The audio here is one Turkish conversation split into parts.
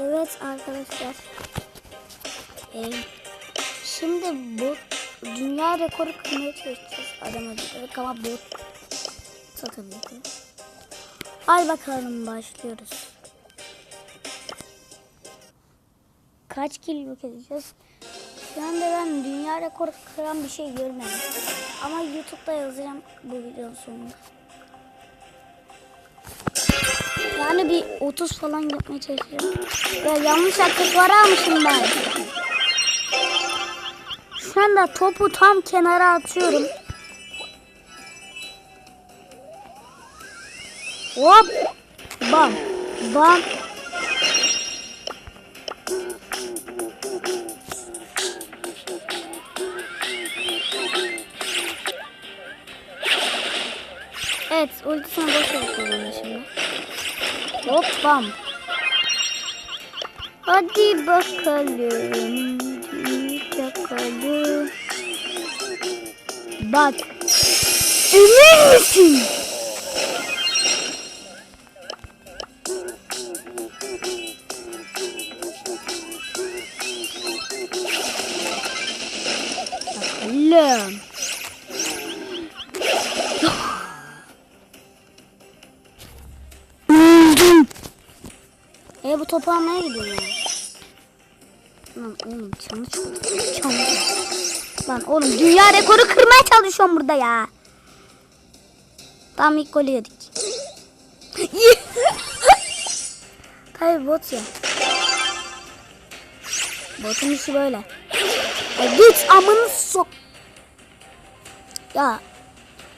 Evet arkadaşlar. Ee, şimdi bu dünya rekoru kırmaya çalışacağız. Adam öldürdük ama bot tabii ki. Al bakalım başlıyoruz. Kaç kill yok edeceğiz? Şu anda ben dünya rekoru kıran bir şey görmedim. Ama YouTube'da yazacağım bu videonun sonunda. Yani bir 30 falan yapmaya çalışıyorum. Ya yanlış aksesuarı almışım ben. Şu anda topu tam kenara atıyorum. Hop. Bam. Bam. Evet, ultisini boş yapıyorum şimdi. Hop bam. Hadi bakalım. Bakalım. Bak. Emin misin? Bakalım. E bu topu almaya gidiyorum. Lan oğlum çok çanı. Lan oğlum dünya rekoru kırmaya çalışıyorum burada ya. Tam ilk golü yedik. Tabii bot ya. Botun işi böyle. Ya git amını sok. Ya.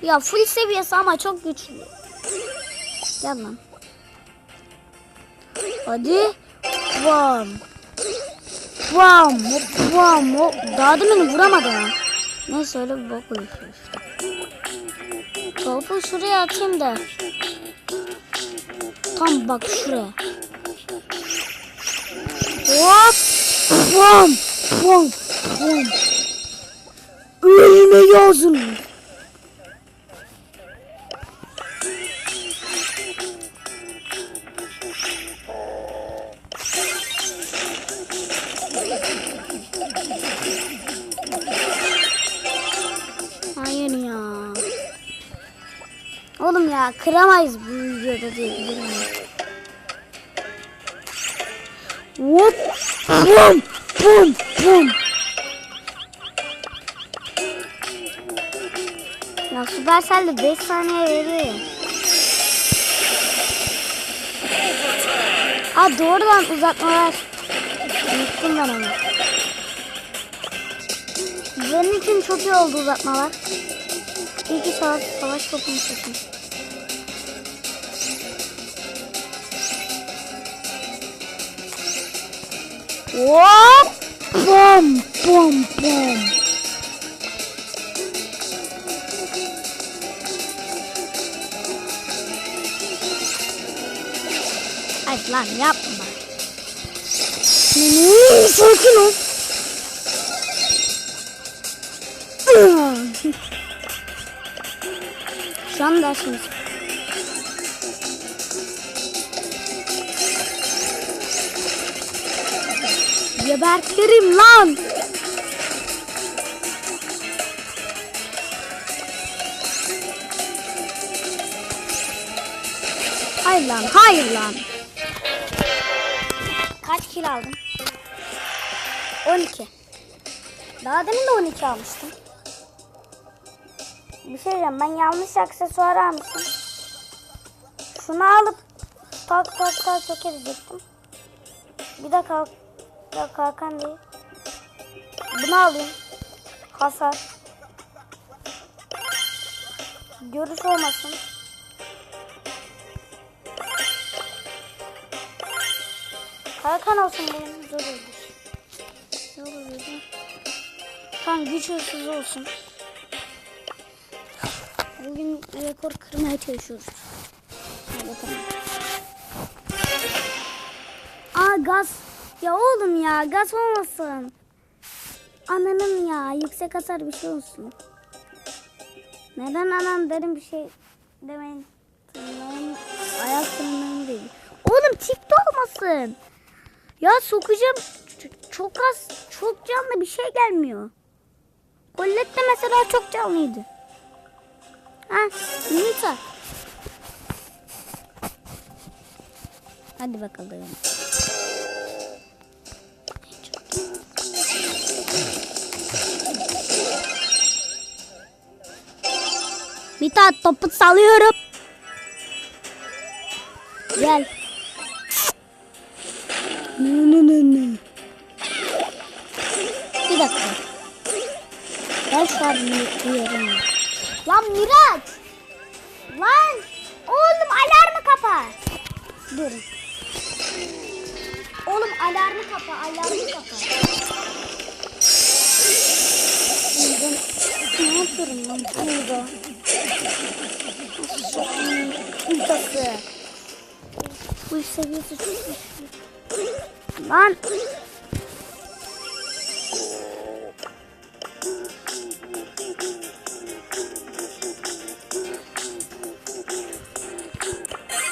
Ya full seviyesi ama çok güçlü. Gel lan. Hadi. Bam. Bam. Hop bam. Hop. Daha demin vuramadı ha. Neyse öyle bir bok uyuşuyor işte. Topu şuraya atayım da. Tam bak şuraya. Hop. Bam. Bam. Bam. Ölme yazın. Oğlum ya kıramayız bu videoda diyebilirim. Hop. Bum. Bum. Bum. Ya Supercell de 5 saniye veriyor. Aa doğrudan uzatmalar. Unuttum ben onu. Benim için çok iyi oldu uzatmalar. İyi ki savaş, savaş topunu seçtim. Hop! Bom! Bom! Bom! Ay lan yapma. Hmm, sakin ol. Şu an dersiniz. Gebertirim lan. Hayır lan, hayır lan. Kaç kilo aldın? 12. Daha demin de 12 almıştım. Bir şey diyeceğim ben yanlış aksesuar almışım. Şunu alıp tak tak tak çok edecektim. Bir de kalk ya kalkan değil. Bunu alayım. Hasar. Görüş olmasın. Kalkan olsun benim zor olur. Zor olur. Tam güç hırsız olsun. Bugün rekor kırmaya çalışıyoruz. Hadi bakalım. Aa gaz. Ya oğlum ya gaz olmasın. Ananın ya yüksek hasar bir şey olsun. Neden anan derim bir şey demeyin. Tırnağım, ayak tırnağım değil. Oğlum çift olmasın. Ya sokacağım. Çok az, çok canlı bir şey gelmiyor. Colette de mesela çok canlıydı. Ha, Nita. Hadi bakalım. Mithat topu salıyorum. Gel. Nı nı nı. Bir dakika. Ben bekliyorum. Lan Miraç. Lan. Oğlum alarmı kapa. Durun. Oğlum alarmı kapa. Alarmı kapa. Ne yapıyorum lan burada? Ultası. Bu seviyesi çok güçlü. Lan.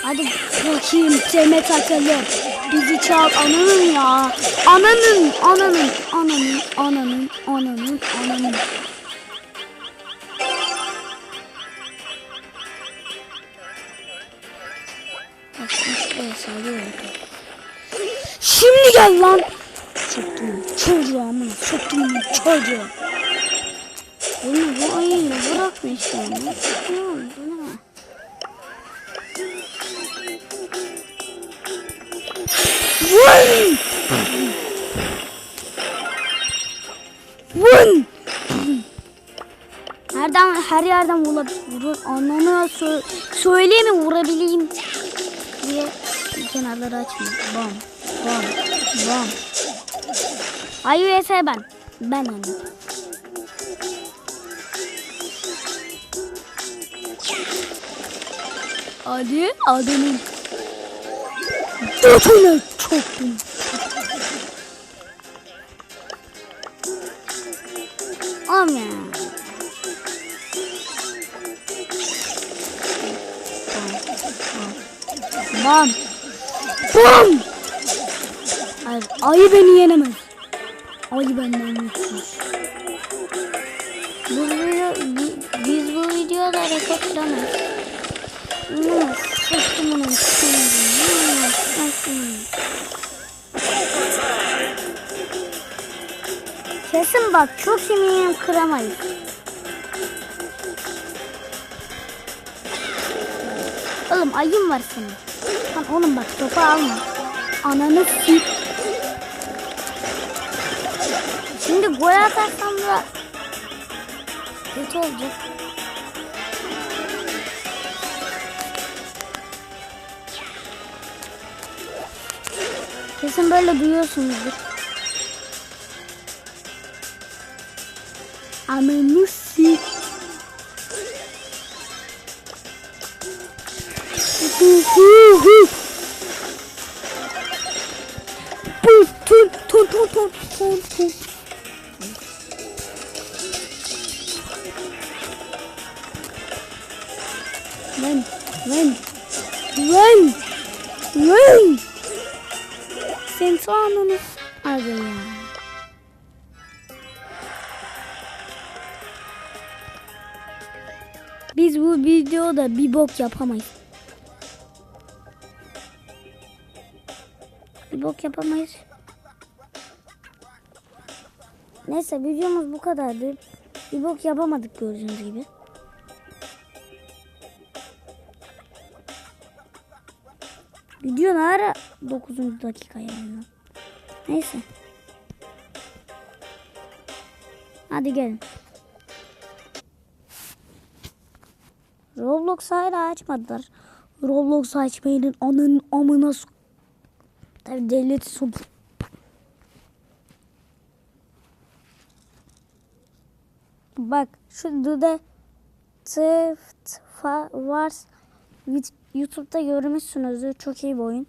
Hadi bakayım Demet Akalın. Bizi çal ananın ya. Ananın, ananın, ananın, ananın, ananın, ananın. Bak işte sarıyorum. Şimdi gel lan. Soktum çocuğu amına soktum çocuğu. Bunu bu ayıyla bırakmış yani. Ne oldu? Vın! Vın! Nereden her yerden vurur. Anlamı sö söyleyeyim mi vurabileyim diye kenarları açma. Bam, bam, bam. Ay vs ben. Ben hani. Hadi adamın götüne çoktum. Am ya. Bam. Bam. Hayır, ayı beni yenemez. Ayı benden güçsüz. Bu video, bi- biz bu videoda rekor kıramayız. Hmm, sıçtım sıçtım. Kesin bak çok eminim kıramayız. Oğlum ayın var senin. Lan oğlum bak topu alma. Ananı sik. Şimdi gol atarsam da kötü olacak. Kesin böyle duyuyorsunuzdur. Ananı Run, run, run, run. Sen soğanını abi ya. Biz bu videoda bir bok yapamayız. Bir bok yapamayız. Neyse videomuz bu kadardı. Bir bok yapamadık gördüğünüz gibi. Video ne ara 9. dakika yani. Neyse. Hadi gelin. Roblox hala açmadılar. Roblox açmayın anın amına sok. Tabi devleti sok. Bak şu Dude Tıft Wars YouTube'da görmüşsünüzdür. Çok iyi bir oyun.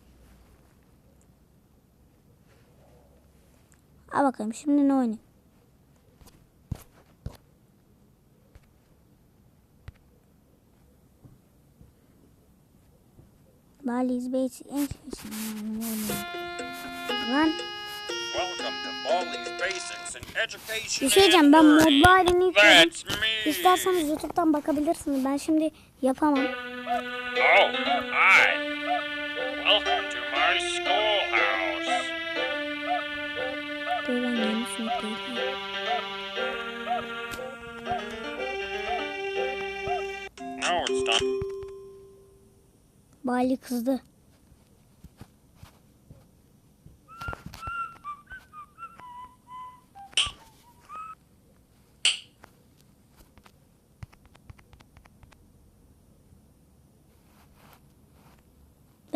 Ha bakalım şimdi ne oynayayım? Bali's Basic en Lan bir şey diyeceğim ben halini yükledim. İsterseniz YouTube'dan bakabilirsiniz. Ben şimdi yapamam. Oh, hi. Welcome to my schoolhouse. Dur ben it's time. Bali kızdı.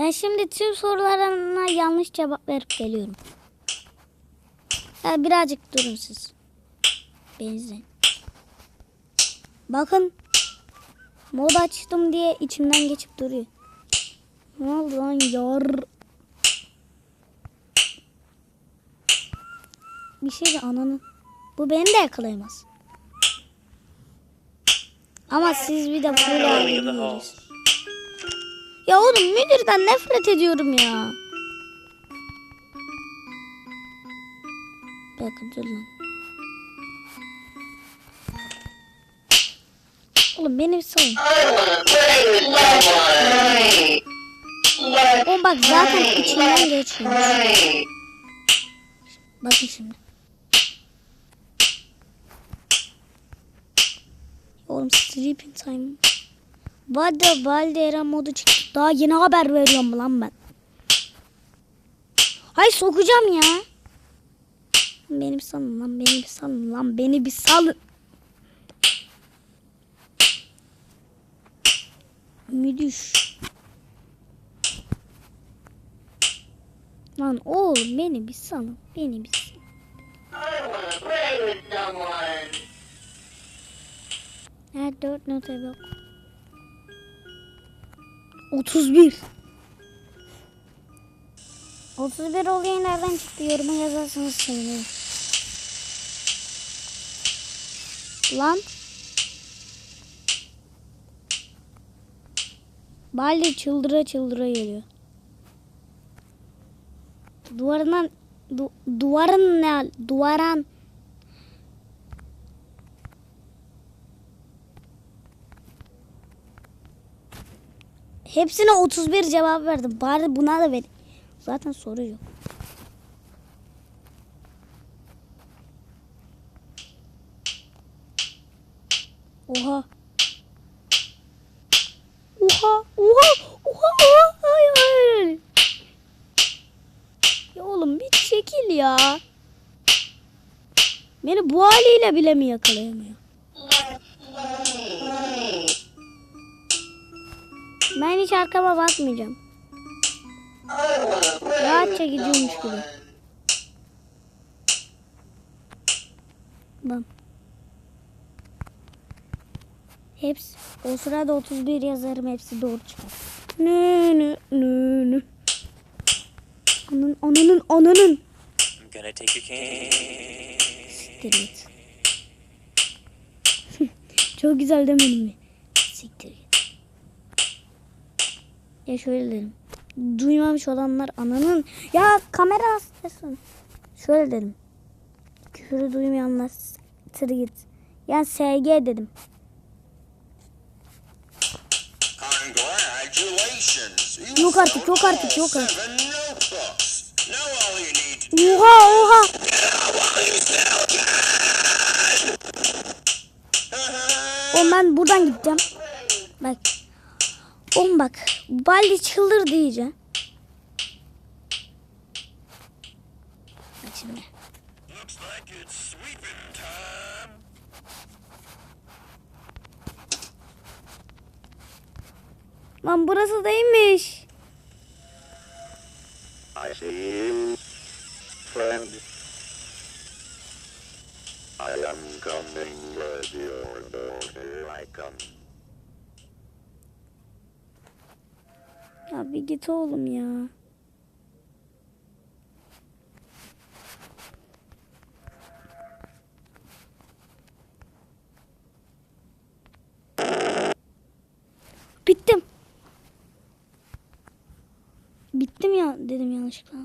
Ben şimdi tüm sorularına yanlış cevap verip geliyorum. Ya birazcık durun siz. Benzin. Bakın. Mod açtım diye içimden geçip duruyor. Ne oldu lan yar? Bir şey de ananın. Bu beni de yakalayamaz. Ama siz bir de full alıyorsunuz. Ya oğlum müdürden nefret ediyorum ya. Bir dakika dur lan. Oğlum beni bir salın. I wanna play with someone. Let's O bak zaten içinden geçiyor. Bakın şimdi. Oğlum sleeping time. Valde Valdera modu çıktı. Daha yeni haber veriyorum lan ben. Hay sokacağım ya. Beni bir salın lan beni bir salın lan beni bir salın. Müdüş. Lan oğlum beni bir salın. Beni bir salın. Her dört nota yok. 31. 31 oluyor nereden çıktı yoruma yazarsanız sevinirim. Lan. Baldi çıldıra çıldıra geliyor. Duvarından du, duvarın ne duvaran Hepsine 31 cevap verdim. Bari buna da ver. Zaten soru yok. Oha. Oha. Oha. Oha. Oha. Hayır hayır. Ya oğlum bir çekil ya. Beni bu haliyle bile mi yakalayamıyor? Ben hiç arkama bakmayacağım. Rahatça gidiyormuş gibi. Bam. Hepsi. O sırada 31 yazarım hepsi doğru çıkar. Nü nü nü nü. Ananın ananın ananın. Siktir git. Çok güzel demedim mi? Siktir git. Ya şöyle dedim. Duymamış olanlar ananın. Ya kamera hastasın. Şöyle dedim. Küfürü duymayanlar siktir git. Yani SG dedim. Yok artık, yok artık, yok artık. Oha oha. Oğlum ben buradan gideceğim. Bak. Oğlum bak. Baldi çıldır diyeceğim. Bak şimdi. Lan burası değilmiş. I see you, friend. I am coming with your door. Here I come. Abi git oğlum ya. Bittim. Bittim ya dedim yanlışlıkla.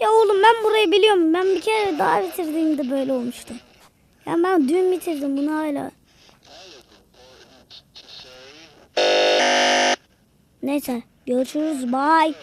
Ya oğlum ben burayı biliyorum. Ben bir kere daha bitirdiğimde böyle olmuştu. Ya ben dün bitirdim bunu hala. Neyse görüşürüz. Bye.